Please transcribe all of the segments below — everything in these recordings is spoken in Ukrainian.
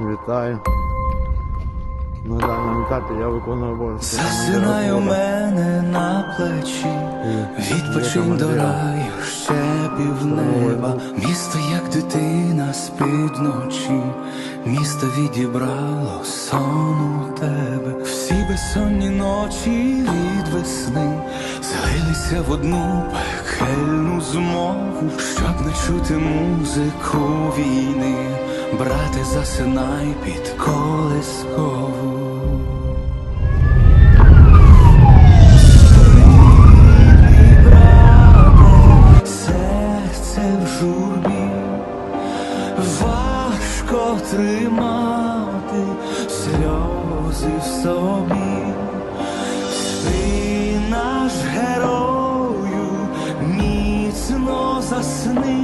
Вітаю. На даному етапі я виконую обов'язки. Засинай у мене на плечі, відпочинь до раю, ще півнеба. Місто, як дитина спить вночі, місто відібрало сон у тебе. Всі безсонні ночі від весни злилися в одну пекельну змову, щоб не чути музику війни. Брате, засинай під колискову. Серце в журбі важко тримати сльози в собі. Спи наш герою, міцно засни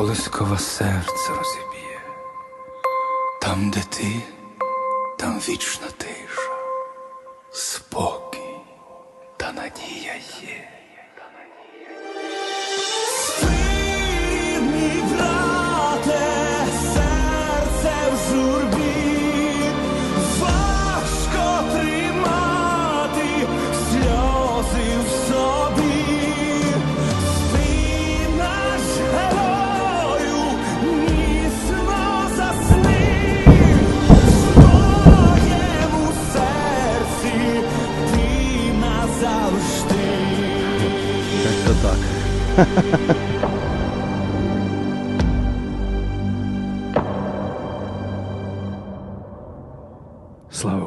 Колискова серце розіб'є. Там, де ти, там вічна тиша, Як то так. Слава